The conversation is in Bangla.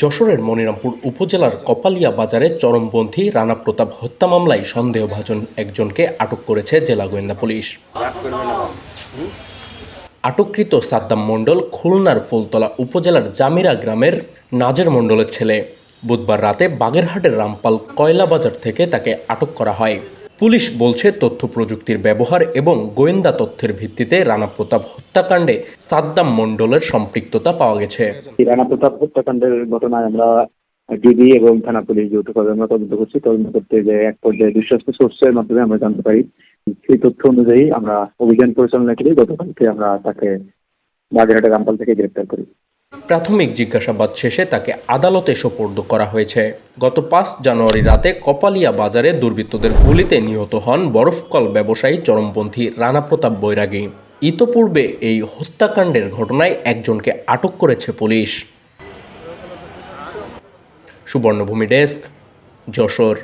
যশোরের মনিরামপুর উপজেলার কপালিয়া বাজারে চরমপন্থী রানা প্রতাপ হত্যা মামলায় সন্দেহভাজন একজনকে আটক করেছে জেলা গোয়েন্দা পুলিশ। আটককৃত সাদ্দাম মণ্ডল খুলনার ফুলতলা উপজেলার জামিরা গ্রামের নাজের মণ্ডলের ছেলে। বুধবার রাতে বাগেরহাটের রামপাল কয়লা বাজার থেকে তাকে আটক করা হয়। পুলিশ বলছে তথ্য প্রযুক্তির ব্যবহার এবং গোয়েন্দা তথ্যের ভিত্তিতে রানা প্রতাপ হত্যাকাণ্ডে সাদ্দাম মণ্ডলের সম্পৃক্ততা পাওয়া গেছে। রানা প্রতাপ হত্যাকাণ্ডের ঘটনায় আমরা ডিবি এবং থানা পুলিশ যৌথভাবে আমরা তদন্ত করছি। তদন্ত করতে যে এক পর্যায়ে বিশ্বস্ত সোর্সের মাধ্যমে আমরা জানতে পারি, সেই তথ্য অনুযায়ী আমরা অভিযান পরিচালনা করি। গতকালকে আমরা তাকে বাগেরহাটের রামপাল থেকে গ্রেপ্তার করি। প্রাথমিক জিজ্ঞাসাবাদ শেষে তাকে আদালতে সোপর্দ করা হয়েছে। গত পাঁচ জানুয়ারি রাতে কপালিয়া বাজারে দুর্বৃত্তদের গুলিতে নিহত হন বরফকল ব্যবসায়ী চরমপন্থী রানা প্রতাপ বৈরাগী। ইতোপূর্বে এই হত্যাকাণ্ডের ঘটনায় একজনকে আটক করেছে পুলিশ। সুবর্ণভূমি ডেস্ক, যশোর।